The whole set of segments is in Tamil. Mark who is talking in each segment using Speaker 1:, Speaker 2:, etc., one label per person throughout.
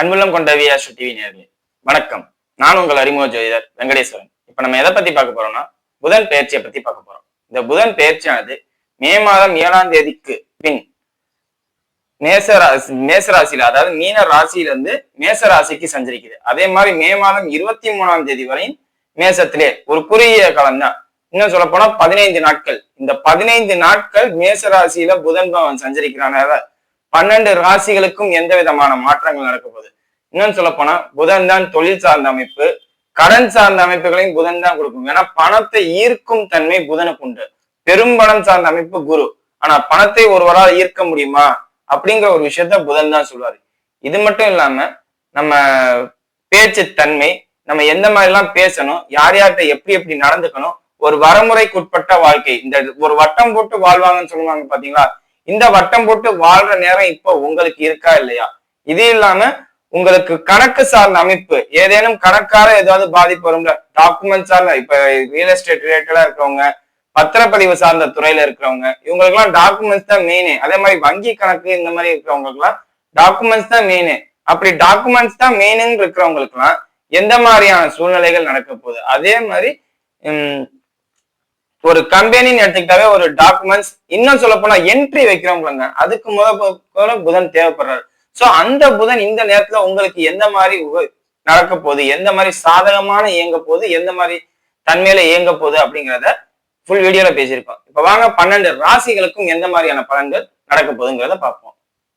Speaker 1: அன்புள்ளம் கொண்ட வியாசு டிவி நேர்களே வணக்கம். நான் உங்கள் அறிமுக ஜோதிடர் வெங்கடேஸ்வரன். இப்ப நம்ம எதை பத்தி பார்க்க போறோம்னா புதன் பயிற்சியை பத்தி பார்க்க போறோம். இந்த புதன் பயிற்சியானது மே மாதம் ஏழாம் தேதிக்கு பின் மேச ராசி மேச ராசியில அதாவது மீன ராசியில இருந்து மேச ராசிக்கு சஞ்சரிக்குது. அதே மாதிரி மே மாதம் இருபத்தி மூணாம் தேதி வரையும் மேசத்திலே ஒரு குறுகிய காலம் தான். இன்னும் சொல்ல போனா பதினைந்து நாட்கள். இந்த பதினைந்து நாட்கள் மேசராசியில புதன் பவன் சஞ்சரிக்கிறான. பன்னெண்டு ராசிகளுக்கும் எந்த விதமான மாற்றங்கள் நடக்க போகுது? இன்னும் சொல்ல போனா புதன் தான் தொழில் சார்ந்த அமைப்பு. கடன் சார்ந்த அமைப்புகளையும் புதன் தான் கொடுக்கும். ஏன்னா பணத்தை ஈர்க்கும் தன்மை புதனுக்கு உண்டு. பெரும் பணம் சார்ந்த அமைப்பு குரு. ஆனா பணத்தை ஒருவரால் ஈர்க்க முடியுமா? அப்படிங்கிற ஒரு விஷயத்த புதன் தான் சொல்லுவாரு இது மட்டும் இல்லாம நம்ம பேச்சு தன்மை நம்ம எந்த மாதிரி எல்லாம் பேசணும் யார் யார்கிட்ட எப்படி எப்படி நடந்துக்கணும் ஒரு வரமுறைக்குட்பட்ட வாழ்க்கை. இந்த ஒரு வட்டம் போட்டு வாழ்வாங்கன்னு சொல்லுவாங்க பாத்தீங்களா? இந்த வட்டம் போட்டு வாழ்ற நேரம் இப்போ உங்களுக்கு இருக்கா இல்லையா? இது இல்லாம உங்களுக்கு கணக்கு சார்ந்த அமைப்பு ஏதேனும் கணக்கார ஏதாவது பாதிப்பு வரும்ல? டாக்குமெண்ட் சார்ந்த இப்ப ரியல் எஸ்டேட் ரிலேட்டடா இருக்கிறவங்க பத்திரப்பதிவு சார்ந்த துறையில இருக்கிறவங்க இவங்களுக்கு எல்லாம் டாக்குமெண்ட்ஸ் தான் மெயின் அதே மாதிரி வங்கி கணக்கு இந்த மாதிரி இருக்கிறவங்களுக்கு எல்லாம் டாக்குமெண்ட்ஸ் தான் மெயின் அப்படி டாக்குமெண்ட்ஸ் தான் மெயின்னு இருக்கிறவங்களுக்கு எல்லாம் எந்த மாதிரியான சூழ்நிலைகள் நடக்க போகுது? அதே மாதிரி ஒரு கம்பெனின்னு எடுத்துக்கிட்டாவே ஒரு டாக்குமெண்ட்ஸ் இன்னும் சொல்ல போனா என்ட்ரி வைக்கிறவங்களுங்க அதுக்கு முதல் புதன் தேவைப்படுறாரு. சோ அந்த புதன் இந்த நேரத்துல உங்களுக்கு எந்த மாதிரி உப- நடக்க போகுது? எந்த மாதிரி சாதகமான இயங்க போகுது? எந்த மாதிரி தன்மையில இயங்க போகுது அப்படிங்கிறத ஃபுல் வீடியோல பேசியிருக்கோம். இப்ப வாங்க பன்னெண்டு ராசிகளுக்கும் எந்த மாதிரியான பலன்கள் நடக்க போகுதுங்கிறத பார்ப்போம்.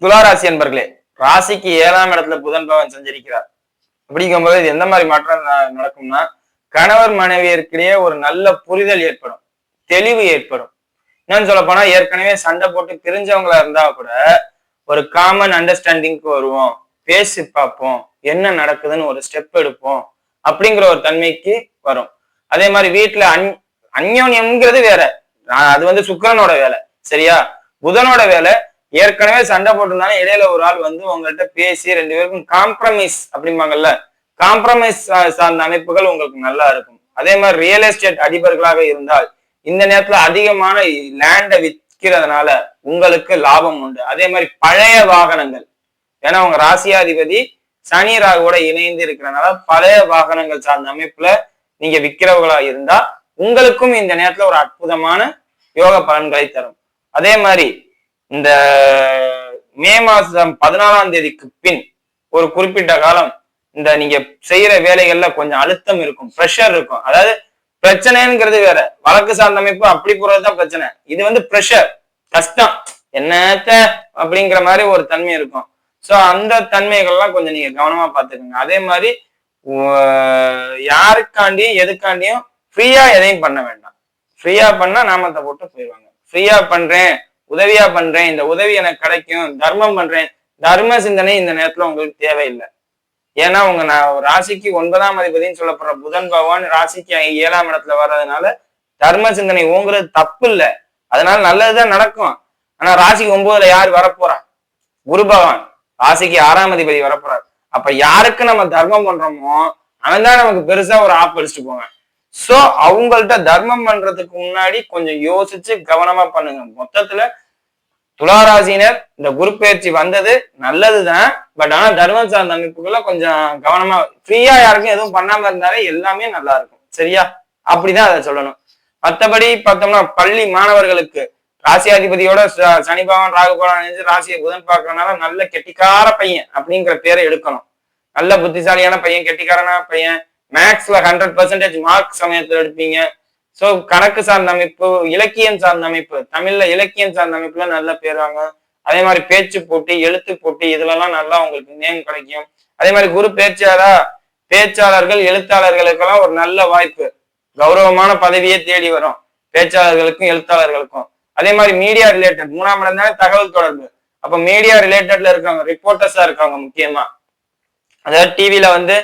Speaker 1: துலா ராசி என்பர்களே ராசிக்கு ஏழாம் இடத்துல புதன் பவன் சஞ்சரிக்கிறார். அப்படிங்கும்போது இது எந்த மாதிரி மாற்றம் நடக்கும்னா கணவர் மனைவியருக்கிடையே ஒரு நல்ல புரிதல் ஏற்படும். தெளிவு ஏற்படும். என்னன்னு சொல்ல போனா ஏற்கனவே சண்டை போட்டு பிரிஞ்சவங்களா இருந்தா கூட ஒரு காமன் அண்டர்ஸ்டாண்டிங்க்கு வருவோம். பேசி பார்ப்போம். என்ன நடக்குதுன்னு ஒரு ஸ்டெப் எடுப்போம். அப்படிங்கிற ஒரு தன்மைக்கு வரும். அதே மாதிரி வீட்டுல அன் அந்யோன்யம்ங்கிறது வேற. அது வந்து சுக்கரனோட வேலை. சரியா? புதனோட வேலை. ஏற்கனவே சண்டை போட்டிருந்தாலும் இடையில ஒரு ஆள் வந்து உங்கள்கிட்ட பேசி ரெண்டு பேருக்கும் காம்ப்ரமைஸ் அப்படிம்பாங்கல்ல? காம்ப்ரமைஸ் சார்ந்த அமைப்புகள் உங்களுக்கு நல்லா இருக்கும். அதே மாதிரி ரியல் எஸ்டேட் அதிபர்களாக இருந்தால் இந்த நேரத்துல அதிகமான லேண்டை விற்கிறதுனால உங்களுக்கு லாபம் உண்டு. அதே மாதிரி பழைய வாகனங்கள். ஏன்னா உங்க ராசியாதிபதி சனி ராகுவோட இணைந்து இருக்கிறனால பழைய வாகனங்கள் சார்ந்த அமைப்புல நீங்க விற்கிறவர்களா இருந்தா உங்களுக்கும் இந்த நேரத்துல ஒரு அற்புதமான யோக பலன்களை தரும். அதே மாதிரி இந்த மே மாசம் பதினாலாம் தேதிக்கு பின் ஒரு குறிப்பிட்ட காலம் இந்த நீங்க செய்யற வேலைகள்ல கொஞ்சம் அழுத்தம் இருக்கும் ப்ரெஷர் இருக்கும். அதாவது பிரச்சனைங்கிறது வேற. வழக்கு சார்ந்த அமைப்பு அப்படி போறதுதான் பிரச்சனை. இது வந்து ப்ரெஷர் கஷ்டம். என்னத்த அப்படிங்கிற மாதிரி ஒரு தன்மை இருக்கும். சோ அந்த தன்மைகள்லாம் கொஞ்சம் நீங்க கவனமா பாத்துக்கோங்க அதே மாதிரி யாருக்காண்டியும் எதுக்காண்டியும் ஃப்ரீயா எதையும் பண்ண வேண்டாம். ஃப்ரீயா பண்ணா நாமத்தை போட்டு போயிடுவாங்க. ஃப்ரீயா பண்றேன் உதவியா பண்றேன் இந்த உதவி எனக்கு கிடைக்கும் தர்மம் பண்றேன் தர்ம சிந்தனை இந்த நேரத்துல உங்களுக்கு தேவையில்லை. ஏன்னா உங்க நான் ராசிக்கு ஒன்பதாம் அதிபதினு சொல்லப்படுற புதன் பகவான் ராசிக்கு ஏழாம் இடத்துல வர்றதுனால தர்ம சிந்தனை ஓங்குறது தப்பு இல்லை. அதனால நல்லதுதான் நடக்கும். ஆனா ராசிக்கு ஒன்பதுல யார் வரப்போறா? குரு பகவான். ராசிக்கு ஆறாம் அதிபதி வரப்போறாரு. அப்ப யாருக்கு நம்ம தர்மம் பண்றோமோ அவன் தான் நமக்கு பெருசா ஒரு ஆப் அடிச்சுட்டு போவேன். சோ அவங்கள்ட்ட தர்மம் பண்றதுக்கு முன்னாடி கொஞ்சம் யோசிச்சு கவனமா பண்ணுங்க. மொத்தத்துல துளாராசினர் இந்த குரு பயிற்சி வந்தது நல்லதுதான். பட் ஆனா தர்மம் சார்ந்த அமைப்புகள்ல கொஞ்சம் கவனமா ஃப்ரீயா யாருக்கும் எதுவும் பண்ணாம இருந்தாலே எல்லாமே நல்லா இருக்கும். சரியா? அப்படிதான் அதை சொல்லணும். மற்றபடி பார்த்தோம்னா பள்ளி மாணவர்களுக்கு ராசியாதிபதியோட ச- சனி பகவான் ராகு பகவான் இணைஞ்சு ராசியை புதன் பார்க்கறதுனால நல்ல கெட்டிக்கார பையன் அப்படிங்கிற பேரை எடுக்கணும். நல்ல புத்திசாலியான பையன் கெட்டிக்காரனா பையன். மேக்ஸ்ல ஹண்ட்ரட் பர்சன்டேஜ் மார்க் சமயத்துல எடுப்பீங்க. சோ கணக்கு சார்ந்த அமைப்பு இலக்கியம் சார்ந்த அமைப்பு. தமிழ்ல இலக்கியம் சார்ந்த அமைப்புல நல்ல பேருவாங்க அதே மாதிரி பேச்சு போட்டி எழுத்து போட்டி இதுல எல்லாம் நல்லா உங்களுக்கு நேம் கிடைக்கும். அதே மாதிரி குரு பேச்சாளா பேச்சாளர்கள் எழுத்தாளர்களுக்கெல்லாம் ஒரு நல்ல வாய்ப்பு. கௌரவமான பதவியே தேடி வரும். பேச்சாளர்களுக்கும் எழுத்தாளர்களுக்கும். அதே மாதிரி மீடியா ரிலேட்டட் மூணாம் இடம் தானே தகவல் தொடர்பு. அப்ப மீடியா ரிலேட்டட்ல இருக்காங்க ரிப்போர்ட்டர்ஸா இருக்காங்க முக்கியமா. அதாவது டிவில வந்து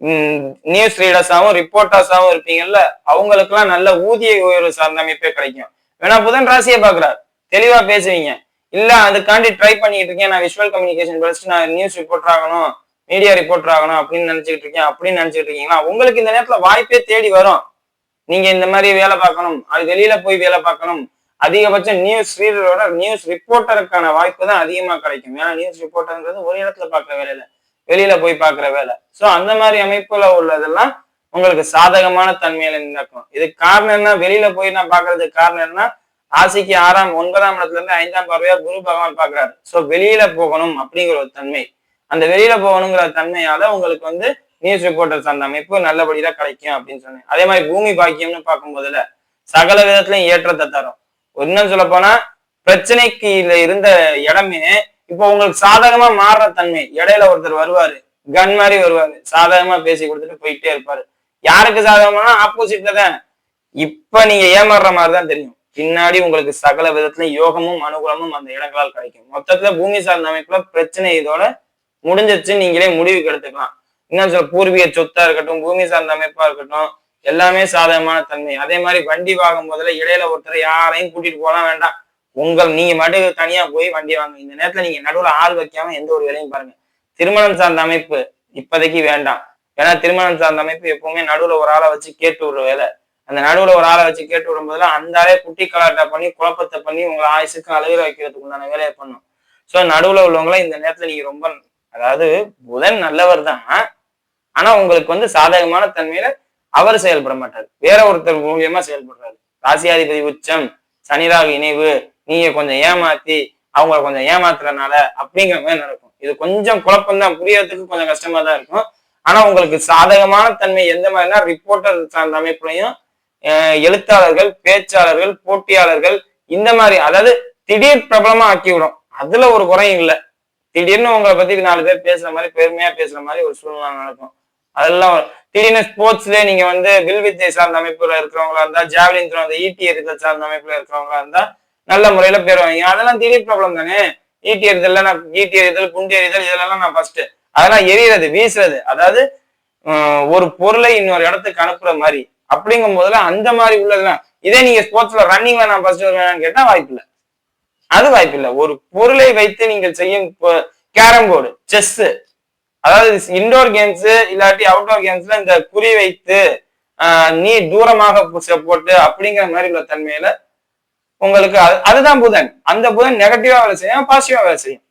Speaker 1: நியூஸ் ரீடர்ஸாவும் ரிப்போர்ட்டர்ஸாவும் இருப்பீங்கல்ல அவங்களுக்குலாம் நல்ல ஊதிய உயர்வு சார்ந்த அமைப்பே கிடைக்கும். வேணா புதன் ராசியை பாக்குறாரு தெளிவா பேசுவீங்க. இல்ல அதுக்காண்டி ட்ரை பண்ணிட்டு இருக்கேன். நான் விஷுவல் கம்யூனிகேஷன் படிச்சுட்டு நான் நியூஸ் ரிப்போர்ட் ஆகணும் மீடியா ரிப்போர்ட் ஆகணும் அப்படின்னு நினைச்சிட்டு இருக்கேன். அப்படின்னு நினைச்சிட்டு இருக்கீங்களா? உங்களுக்கு இந்த நேரத்துல வாய்ப்பே தேடி வரும். நீங்க இந்த மாதிரி வேலை பார்க்கணும். அது வெளியில போய் வேலை பார்க்கணும். அதிகபட்சம் நியூஸ் ரீடரோட நியூஸ் ரிப்போர்ட்டருக்கான வாய்ப்பு தான் அதிகமா கிடைக்கும். ஏன்னா நியூஸ் ரிப்போர்ட்டர்ன்றது ஒரு இடத்துல பார்க்குற வேலையில. வெளியில போய் பார்க்குற வேலை. ஸோ அந்த மாதிரி அமைப்புல உள்ளதெல்லாம் உங்களுக்கு சாதகமான தன்மையில நடக்கும். இதுக்கு காரணம் என்ன? வெளியில போய் நான் பாக்குறதுக்கு காரணம் என்ன ராசிக்கு ஆறாம் ஒன்பதாம் இடத்துல இருந்து ஐந்தாம் பார்வையா குரு பகவான் பாக்குறாரு ஸோ வெளியில போகணும் அப்படிங்கிற ஒரு தன்மை. அந்த வெளியில போகணுங்கிற தன்மையால உங்களுக்கு வந்து நியூஸ் ரிப்போர்ட்டர்ஸ் அந்த அமைப்பு நல்லபடியா கிடைக்கும் அப்படின்னு சொன்னேன். அதே மாதிரி பூமி பாக்கியம்னு பார்க்கும்போதுல சகல விதத்திலையும் ஏற்றத்தை தரும். இன்னும் சொல்ல போனா பிரச்சனைக்கு இருந்த இடமே இப்போ உங்களுக்கு சாதகமா மாறுற தன்மை இடையில ஒருத்தர் வருவாரு கன் மாதிரி வருவாரு சாதகமா பேசி கொடுத்துட்டு போயிட்டே இருப்பாரு. யாருக்கு சாதகமான ஆப்போசிட்ல தான். இப்ப நீங்க ஏமாறுற மாதிரி தான் தெரியும். பின்னாடி உங்களுக்கு சகல விதத்துல யோகமும் அனுகூலமும் அந்த இடங்களால் கிடைக்கும். மொத்தத்துல பூமி சார்ந்த அமைப்புல பிரச்சனை இதோட முடிஞ்சிச்சு நீங்களே முடிவுக்கு எடுத்துக்கலாம். இன்னும் சொல்ல பூர்வீக சொத்தா இருக்கட்டும் பூமி சார்ந்த அமைப்பா இருக்கட்டும் எல்லாமே சாதகமான தன்மை. அதே மாதிரி வண்டி வாங்கும் போதுல இடையில ஒருத்தர் யாரையும் கூட்டிட்டு போகலாம் வேண்டாம். உங்கள் நீங்க மட்டும் தனியா போய் வண்டி வாங்க. இந்த நேரத்துல நீங்க நடுவுல ஆள் வைக்காம எந்த ஒரு வேலையும் பாருங்க. திருமணம் சார்ந்த அமைப்பு இப்போதைக்கு வேண்டாம். ஏன்னா திருமணம் சார்ந்த அமைப்பு எப்பவுமே நடுவுல ஒரு ஆளை வச்சு கேட்டு விடுற வேலை. அந்த நடுவுல ஒரு ஆளை வச்சு கேட்டு விடும் அந்த ஆளே குட்டி கலாட்டை பண்ணி குழப்பத்தை பண்ணி உங்களை ஆயுசுக்கு அழுகிற வைக்கிறதுக்கு உண்டான வேலையை பண்ணும். ஸோ நடுவுல உள்ளவங்கள இந்த நேரத்துல நீங்க ரொம்ப அதாவது புதன் நல்லவர் தான். ஆனா உங்களுக்கு வந்து சாதகமான தன்மையில அவர் செயல்பட மாட்டார். வேற ஒருத்தர் மூலியமா செயல்படுறாரு. ராசியாதிபதி உச்சம் சனிராக இணைவு நீங்க கொஞ்சம் ஏமாத்தி அவங்கள கொஞ்சம் ஏமாத்துறதுனால அப்படிங்கிற மாதிரி நடக்கும். இது கொஞ்சம் குழப்பம் தான் புரியறதுக்கு கொஞ்சம் கஷ்டமா தான் இருக்கும். ஆனா உங்களுக்கு சாதகமான தன்மை எந்த மாதிரினா ரிப்போர்ட்டர் சார்ந்த அமைப்புலையும் எழுத்தாளர்கள் பேச்சாளர்கள் போட்டியாளர்கள் இந்த மாதிரி அதாவது திடீர் பிரபலமா ஆக்கி விடும் அதுல ஒரு குறையும் இல்லை. திடீர்னு உங்களை பத்தி நாலு பேர் பேசுற மாதிரி பெருமையா பேசுற மாதிரி ஒரு சூழ்நிலை நடக்கும். அதெல்லாம் திடீர்னு ஸ்போர்ட்ஸ்ல நீங்க வந்து வில் வித்தை சார்ந்த அமைப்புல இருக்கிறவங்களா இருந்தா ஜாவலின் த்ரோ அந்த ஈட்டி எரித்தல் சார்ந்த அமைப்புல இருக்கிறவங்களா இருந்தா நல்ல முறையில பேர் அதெல்லாம் திடீர் ப்ராப்ளம் தானே? ஈட்டி எறிதல் நான் ஈட்டி எறிதல் குண்டு எறிதல் இதெல்லாம் நான் ஃபர்ஸ்ட் அதெல்லாம் எரியறது வீசுறது. அதாவது ஒரு பொருளை இன்னொரு இடத்துக்கு அனுப்புற மாதிரி. அப்படிங்கும் போதுல அந்த மாதிரி உள்ளதெல்லாம் இதே நீங்க ஸ்போர்ட்ஸ்ல ரன்னிங்ல நான் ஃபர்ஸ்ட் வருவேன் கேட்டா வாய்ப்பு இல்லை. அது வாய்ப்பு இல்லை. ஒரு பொருளை வைத்து நீங்கள் செய்யும் கேரம் போர்டு செஸ் அதாவது இன்டோர் கேம்ஸ் இல்லாட்டி அவுட்டோர் கேம்ஸ்ல இந்த குறி வைத்து நீ தூரமாக போட்டு அப்படிங்கிற மாதிரி உள்ள தன்மையில உங்களுக்கு அது- அதுதான் புதன். அந்த புதன் நெகட்டிவா வேலை செய்யும் பாசிட்டிவா வேலை செய்யும்.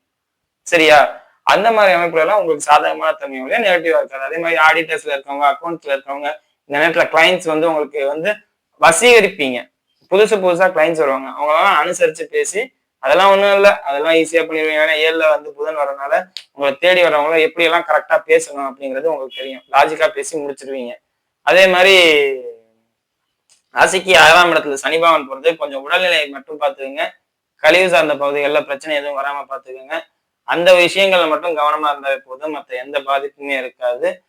Speaker 1: சரியா? அந்த மாதிரி அமைப்புல எல்லாம் உங்களுக்கு சாதகமான தன்மையோட நெகட்டிவா இருக்காது. அதே மாதிரி ஆடிட்டர்ஸ்ல இருக்கவங்க அக்கௌண்ட்ஸ்ல இருக்கவங்க இந்த நேரத்துல கிளைண்ட்ஸ் வந்து உங்களுக்கு வந்து வசீகரிப்பீங்க. புதுசு புதுசா கிளைண்ட்ஸ் வருவாங்க. அவங்களெல்லாம் அனுசரிச்சு பேசி அதெல்லாம் ஒன்றும் இல்லை. அதெல்லாம் ஈஸியாக பண்ணிடுவீங்க. ஏன்னா ஏழில் வந்து புதன் வரனால உங்களை தேடி வரவங்கள எப்படி எல்லாம் பேசணும் அப்படிங்கிறது உங்களுக்கு தெரியும். லாஜிக்காக பேசி முடிச்சிருவீங்க. அதே மாதிரி ராசிக்கு ஆறாம் இடத்துல சனிபாவன் போறது கொஞ்சம் உடல்நிலையை மட்டும் பார்த்துக்கோங்க. கழிவு சார்ந்த பகுதிகளில் பிரச்சனை எதுவும் வராம பார்த்துக்கோங்க. அந்த விஷயங்கள்ல மட்டும் கவனமா இருந்தால் போதும். மற்ற எந்த பாதிப்புமே இருக்காது.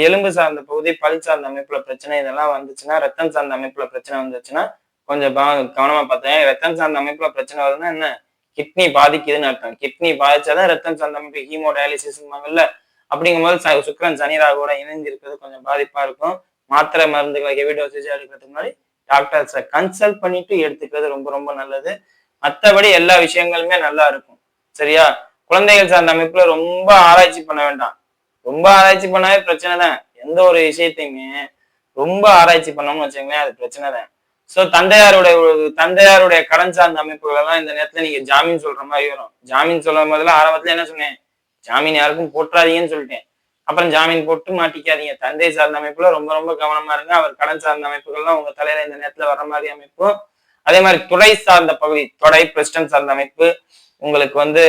Speaker 1: எலும்பு சார்ந்த பகுதி பல் சார்ந்த அமைப்புல பிரச்சனை இதெல்லாம் வந்துச்சுன்னா ரத்தம் சார்ந்த அமைப்புல பிரச்சனை வந்துச்சுன்னா கொஞ்சம் பா- கவனமா பார்த்தேன் ரத்தம் சார்ந்த அமைப்புல பிரச்சனை வருதுன்னா என்ன? கிட்னி பாதிக்குதுன்னு அர்த்தம். கிட்னி பாதிச்சாதான் ரத்தம் சார்ந்த அமைப்பு ஹீமோ டயாலிசிஸ்மாங்கல்ல அப்படிங்கும்போது ச- சுக்கிரன் சனி ராகுவோட இணைந்து இருக்கிறது கொஞ்சம் பாதிப்பா இருக்கும். மாத்திரை மருந்துகளை ஹெவி டோசேஜாக எடுக்கிறதுக்கு முன்னாடி டாக்டர்ஸை கன்சல்ட் பண்ணிட்டு எடுத்துக்கிறது ரொம்ப ரொம்ப நல்லது. மற்றபடி எல்லா விஷயங்களுமே நல்லா இருக்கும். சரியா? குழந்தைகள் சார்ந்த அமைப்புல ரொம்ப ஆராய்ச்சி பண்ண வேண்டாம். ரொம்ப ஆராய்ச்சி பண்ணாவே பிரச்சனை தான். எந்த ஒரு விஷயத்தையுமே ரொம்ப ஆராய்ச்சி பண்ணோம்னு வச்சுக்கோங்களேன் அது பிரச்சனை தான். ஸோ தந்தையாருடைய தந்தையாருடைய கடன் சார்ந்த அமைப்புகள் எல்லாம் இந்த நேரத்துல நீங்க ஜாமீன் சொல்ற மாதிரி வரும். ஜாமீன் சொல்லும் போதுல ஆரம்பத்துல என்ன சொன்னேன்? ஜாமீன் யாருக்கும் போட்டுறாதீங்கன்னு சொல்லிட்டேன். அப்புறம் ஜாமீன் போட்டு மாட்டிக்காதீங்க. தந்தை சார்ந்த அமைப்புல ரொம்ப ரொம்ப கவனமா இருங்க. அவர் கடன் சார்ந்த அமைப்புகள்லாம் உங்க தலையில இந்த நேரத்துல வர மாதிரி அமைப்பு. அதே மாதிரி துடை சார்ந்த பகுதி தொடை பிரஸ்டன் சார்ந்த அமைப்பு உங்களுக்கு வந்து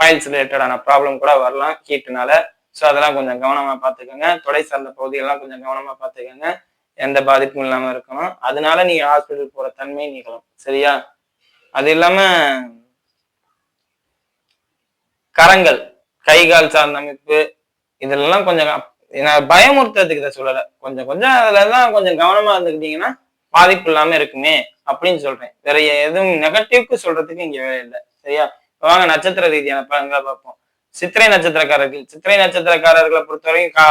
Speaker 1: பைல்ஸ் ரிலேட்டடான ப்ராப்ளம் கூட வரலாம் ஹீட்டுனால ஸோ அதெல்லாம் கொஞ்சம் கவனமா பார்த்துக்கோங்க. தொடை சார்ந்த பகுதியெல்லாம் கொஞ்சம் கவனமா பார்த்துக்கோங்க. எந்த பாதிப்பும் இல்லாம இருக்கணும். அதனால நீங்க ஹாஸ்பிட்டல் போற தன்மை நீக்கலாம் சரியா? அது இல்லாம கரங்கள் கை கால் சார்ந்த அமைப்பு இதெல்லாம் கொஞ்சம் நான் பயமுறுத்துறதுக்கு இதை சொல்லலை. கொஞ்சம் கொஞ்சம் அதெல்லாம் கொஞ்சம் கவனமா இருந்துக்கிட்டீங்கன்னா பாதிப்பு இல்லாம இருக்குமே அப்படின்னு சொல்றேன். வேற எதுவும் நெகட்டிவ்க்கு சொல்றதுக்கு இங்க வேலை இல்லை. சரியா? வாங்க நட்சத்திர ரீதியான பலன்களை பார்ப்போம். சித்திரை நட்சத்திரக்காரர்கள் சித்திரை நட்சத்திரக்காரர்களை பொறுத்தவரைக்கும் கா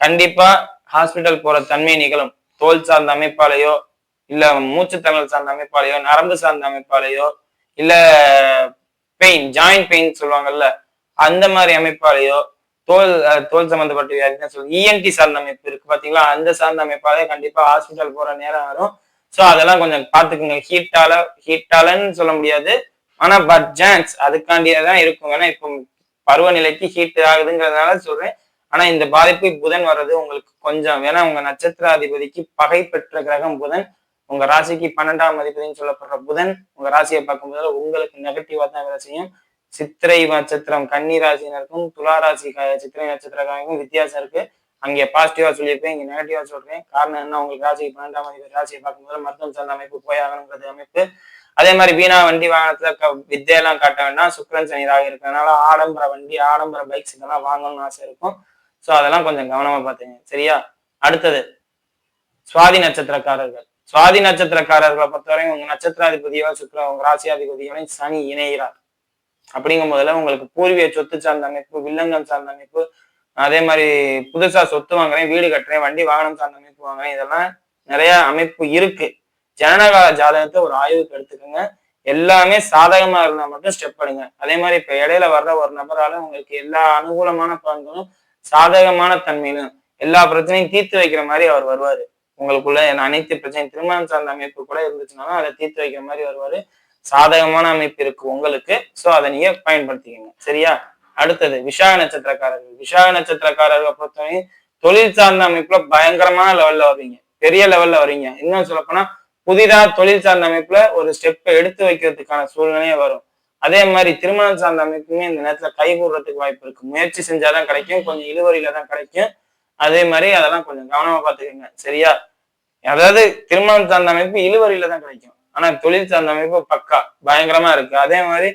Speaker 1: கண்டிப்பா ஹாஸ்பிட்டல் போற தன்மை நிகழும். தோல் சார்ந்த அமைப்பாலேயோ இல்ல மூச்சுத்தணல் சார்ந்த அமைப்பாலேயோ நரம்பு சார்ந்த அமைப்பாலேயோ இல்ல பெயின் ஜாயிண்ட் பெயின் சொல்லுவாங்கல்ல அந்த மாதிரி அமைப்பாலேயோ தோல் தோல் சம்மந்தப்பட்ட வியாதின்னு சொல்லி இஎன்டி சார்ந்த அமைப்பு இருக்கு பாத்தீங்களா? அந்த சார்ந்த அமைப்பாலே கண்டிப்பா ஹாஸ்பிட்டல் போற நேரம் வரும். ஸோ அதெல்லாம் கொஞ்சம் பார்த்துக்குங்க. ஹீட்டால ஹீட்டாலன்னு சொல்ல முடியாது. ஆனா பட் ஜான்ஸ் அதுக்காண்டியே தான் இருக்கும். ஏன்னா இப்போ பருவநிலைக்கு ஹீட் ஆகுதுங்கிறதுனால சொல்றேன். ஆனா இந்த பாதிப்பு புதன் வர்றது உங்களுக்கு கொஞ்சம் ஏன்னா உங்க நட்சத்திராதிபதிக்கு பகை பெற்ற கிரகம் புதன். உங்க ராசிக்கு பன்னெண்டாம் அதிபதினு சொல்லப்படுற புதன் உங்க ராசியை பார்க்கும் பார்க்கும்போது உங்களுக்கு நெகட்டிவா தான் வேலை செய்யும். சித்திரை நட்சத்திரம் கன்னி ராசினருக்கும் துலா ராசி சித்திரை நட்சத்திரக்காரங்களுக்கும் வித்தியாசம் இருக்கு. அங்கே பாசிட்டிவா சொல்லியிருப்பேன் இங்க நெகட்டிவா சொல்றேன். காரணம் என்ன? உங்களுக்கு ராசிக்கு பன்னெண்டாம் அதிபதி ராசியை பார்க்கும்போது மருத்துவம் சார்ந்த அமைப்பு போயாகணுங்கிறது அமைப்பு. அதே மாதிரி வீணா வண்டி வாகனத்துல க- வித்தையெல்லாம் காட்ட வேண்டாம். சுக்கிரன் சனிதாக இருக்கிறதுனால ஆடம்பர வண்டி ஆடம்பர பைக்ஸ் இதெல்லாம் வாங்கணும்னு ஆசை இருக்கும். ஸோ அதெல்லாம் கொஞ்சம் கவனமா பார்த்துங்க. சரியா? அடுத்தது சுவாதி நட்சத்திரக்காரர்கள். சுவாதி நட்சத்திரக்காரர்களை பொறுத்தவரையும் உங்க நட்சத்திராதிபதியோ சுக்கிர உங்க ராசியாதிபதியோட சனி இணைகிறார். அப்படிங்கும் போதுல உங்களுக்கு பூர்வீக சொத்து சார்ந்த அமைப்பு வில்லங்கம் சார்ந்த அமைப்பு அதே மாதிரி புதுசா சொத்து வாங்குறேன் வீடு கட்டுறேன் வண்டி வாகனம் சார்ந்த அமைப்பு வாங்குறேன் இதெல்லாம் நிறைய அமைப்பு இருக்கு. ஜனனகால ஜாதகத்தை ஒரு ஆய்வுக்கு எடுத்துக்கோங்க. எல்லாமே சாதகமா இருந்தா மட்டும் ஸ்டெப் எடுங்க அதே மாதிரி இப்ப இடையில வர்ற ஒரு நபரால உங்களுக்கு எல்லா அனுகூலமான பலன்களும் சாதகமான தன்மையிலும் எல்லா பிரச்சனையும் தீர்த்து வைக்கிற மாதிரி அவர் வருவாரு. உங்களுக்குள்ள அனைத்து பிரச்சனையும் திருமணம் சார்ந்த அமைப்பு கூட இருந்துச்சுனாலும் அதை தீர்த்து வைக்கிற மாதிரி வருவாரு. சாதகமான அமைப்பு இருக்கு உங்களுக்கு. ஸோ அதை நீங்க பயன்படுத்திக்கங்க. சரியா? அடுத்தது விஷாக நட்சத்திரக்காரர்கள். விஷாக நட்சத்திரக்காரர்களை பொறுத்தவரையும் தொழில் சார்ந்த அமைப்புல பயங்கரமான லெவல்ல வருவீங்க பெரிய லெவல்ல வரீங்க இன்னும் சொல்ல போனா புதிதா தொழில் சார்ந்த அமைப்புல ஒரு ஸ்டெப்பை எடுத்து வைக்கிறதுக்கான சூழ்நிலையே வரும். அதே மாதிரி திருமணம் சார்ந்த அமைப்புமே இந்த நேரத்துல கைகூடுறதுக்கு வாய்ப்பு இருக்கு. முயற்சி செஞ்சாதான் கிடைக்கும். கொஞ்சம் இழுவரியில தான் கிடைக்கும். அதே மாதிரி அதெல்லாம் கொஞ்சம் கவனமா பார்த்துக்கோங்க. சரியா? அதாவது திருமணம் சார்ந்த அமைப்பு இழுவரியில தான் கிடைக்கும். ஆனா தொழில் சார்ந்த அமைப்பு பக்கா பயங்கரமா இருக்கு. அதே மாதிரி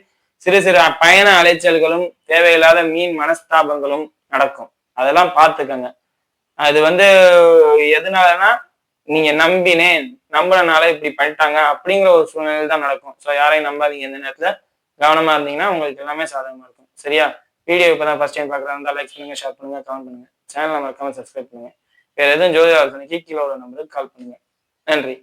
Speaker 1: சிறு சிறு பயண அலைச்சல்களும் தேவையில்லாத மீன் மனஸ்தாபங்களும் நடக்கும். அதெல்லாம் பார்த்துக்கங்க. அது வந்து எதனாலன்னா நீங்க நம்பினேன் நம்புறனால இப்படி பண்ணிட்டாங்க அப்படிங்கிற ஒரு சூழ்நிலை தான் நடக்கும். ஸோ யாரையும் நம்பாதீங்க இந்த நேரத்துல. கவனமா இருந்தீங்கன்னா உங்களுக்கு எல்லாமே சாதகமா இருக்கும். சரியா? வீடியோ இப்பதான் ஃபர்ஸ்ட் டைம் பார்க்குறாங்க லைக் பண்ணுங்க ஷேர் பண்ணுங்க கமெண்ட் பண்ணுங்க. சேனல் மறக்காம சப்ஸ்கிரைப் பண்ணுங்க. வேற எதுவும் ஜோதிட ஆலோசனைக்கு கீழே உள்ள நம்பருக்கு கால் பண்ணுங்க. நன்றி.